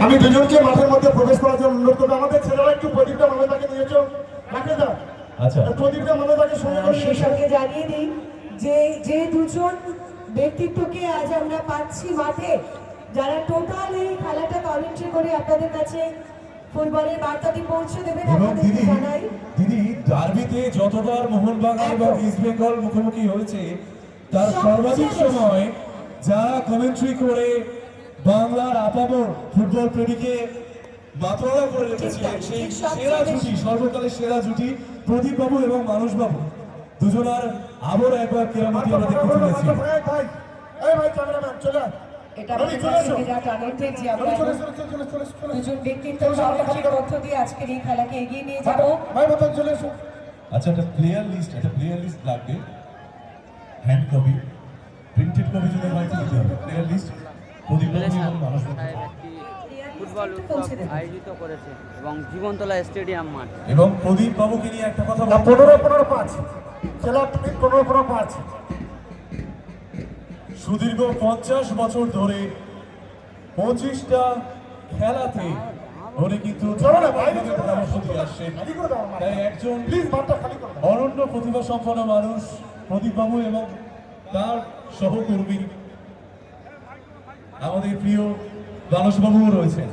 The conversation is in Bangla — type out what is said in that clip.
আমি দুজনকে মাঠের মধ্যে প্রবেশ করার জন্য অনুরোধ করব আমাদের ছেলেরা একটু প্রদীপটা মানবতাকে নিয়েছ রাখে যা আচ্ছা। প্রদীপটা নিয়ে এসো। সঙ্গে জানিয়ে দিই যে যে দুজন ব্যক্তিত্বকে আজ আমরা পাচ্ছি মাঠে যারা টোটাল এই খেলাটা কমেন্ট্রি করে আপনাদের কাছে ফুটবলের বার্তাটি পৌঁছে দেবেন আপনাদের দিদি জানাই দিদি ডার্বিতে যতবার মোহনবাগান এবং একদম। ইস্ট বেঙ্গল মুখোমুখি হয়েছে তার সর্বাধিক সময় যারা কমেন্ট্রি করে বাংলার আপামর ফুটবল প্রেমীকে মাতোয়ারা করে রেখেছিলেন সেই সেরা জুটি সর্বকালের সেরা জুটি প্রদীপ বাবু এবং মানুষ বাবু। দুজনার আবারও একবার কেরামতি আমরা দেখতে চলেছি। এটা বিরাট আনন্দের যে আমরা। দুজন ব্যক্তিত্ব। মধ্য দিয়ে আজকের এই খেলাকে এগিয়ে নিয়ে যাব। আচ্ছা একটা প্লেয়ার লিস্ট একটা প্লেয়ার লিস্ট লাগবে। হ্যান্ড কপি প্রিন্টেড কপি যদি হয় দিতে হবে। প্রদীপ বাবু এবং মানুষ বাবু সাহেব একটি ফুটবল উৎসব আয়োজিত করেছে এবং জীবনতলা স্টেডিয়াম মাঠ। এবং প্রদীপ বাবুকে নিয়ে একটা কথা পনেরো পনেরো পাঁচ। খেলা পনেরো পনেরো পাঁচ। সুদীর্ঘ পঞ্চাশ বছর ধরে পঁচিশটা খেলাতে উনি কিন্তু। পরামর্শ দিয়ে আসছেন তাই একজন প্লিজ মাঠটা খালি অনন্য প্রতিভা সম্পন্ন মানুষ প্রদীপ বাবু এবং তার সহকর্মী আমাদের প্রিয় বাবুও রয়েছেন